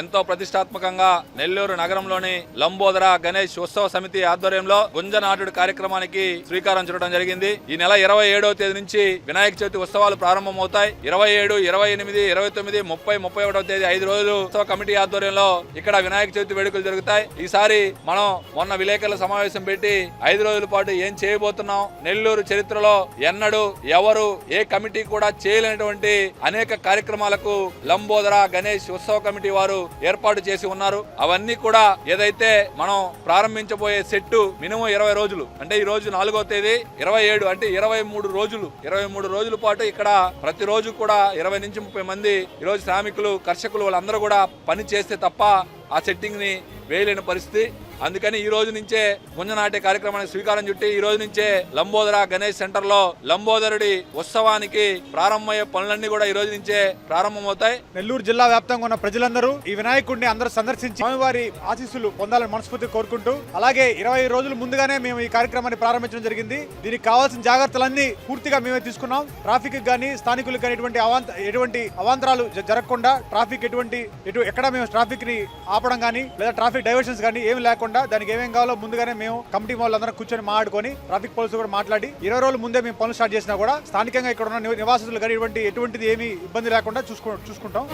ఎంతో ప్రతిష్టాత్మకంగా నెల్లూరు నగరంలోని లంబోదర గణేష్ ఉత్సవ సమితి ఆధ్వర్యంలో గుంజనాటుడు కార్యక్రమానికి శ్రీకారం చుట్టడం జరిగింది. ఈ నెల ఇరవై ఏడవ తేదీ నుంచి వినాయక చవితి ఉత్సవాలు ప్రారంభమవుతాయి. ఇరవై ఏడు ఇరవై ఎనిమిది ఇరవై తొమ్మిది ముప్పై ముప్పై ఒకటవ తేదీ ఐదు రోజులు ఉత్సవ కమిటీ ఆధ్వర్యంలో ఇక్కడ వినాయక చవితి వేడుకలు జరుగుతాయి. ఈసారి మనం మొన్న విలేకరుల సమావేశం పెట్టి ఐదు రోజుల పాటు ఏం చేయబోతున్నాం? నెల్లూరు చరిత్రలో ఎన్నడూ ఎవరు ఏ కమిటీ కూడా చేయలేనటువంటి అనేక కార్యక్రమాలకు లంబోదర గణేష్ ఉత్సవ కమిటీ వారు ఏర్పాటు చేసి ఉన్నారు. అవన్నీ కూడా ఏదైతే మనం ప్రారంభించబోయే సెట్టు మినిమం ఇరవై రోజులు. అంటే ఈ రోజు నాలుగో తేదీ ఇరవై ఏడు అంటే ఇరవై మూడు రోజులు. ఇరవై మూడు రోజుల పాటు ఇక్కడ ప్రతిరోజు కూడా ఇరవై నుంచి ముప్పై మంది ఈ రోజు శ్రామికులు కర్షకులు వాళ్ళందరూ కూడా పని చేస్తే తప్ప ఆ సెట్టింగ్ని వేయలేని పరిస్థితి. అందుకని ఈ రోజు నుంచే గుంజనాటే కార్యక్రమానికి స్వీకారం చుట్టి ఈ రోజు నుంచే లంబోదర గణేష్ సెంటర్లో లంబోదరుడి ఉత్సవానికి ప్రారంభమయ్యే పనులన్నీ కూడా ఈ రోజు నుంచే ప్రారంభమవుతాయి. నెల్లూరు జిల్లా వ్యాప్తంగా ఉన్న ప్రజలందరూ ఈ వినాయకుడిని అందరూ సందర్శించి స్వామివారి ఆశీస్సులు పొందాలని మనస్ఫూర్తి కోరుకుంటూ అలాగే ఇరవై రోజుల ముందుగానే మేము ఈ కార్యక్రమాన్ని ప్రారంభించడం జరిగింది. దీనికి కావాల్సిన జాగ్రత్తలన్నీ పూర్తిగా మేమే తీసుకున్నాం. ట్రాఫిక్ కానీ స్థానికులకు కానీ ఎటువంటి అవాంత ఎటువంటి అవాంతరాలు జ- జరగకుండా ట్రాఫిక్ ఎటువంటి ఎటు ఎక్కడ మేము ట్రాఫిక్ని ఆపడం కానీ లేదా ట్రాఫిక్ డైవర్షన్స్ కానీ ఏమి లేకుండా దానికి ఏమేం కావాలో ముందుగానే మేము కమిటీ వాళ్ళందరూ కూర్చొని మాట్లాడుకొని ట్రాఫిక్ పోలీసులు కూడా మాట్లాడి ఇరవై రోజుల ముందే మేము పనులు స్టార్ట్ చేసినా కూడా స్థానికంగా ఇక్కడ ఉన్న నివాసితులు కానీ ఎటువంటి ఎటువంటిది ఏమీ ఇబ్బంది లేకుండా చూసుకుంటాం.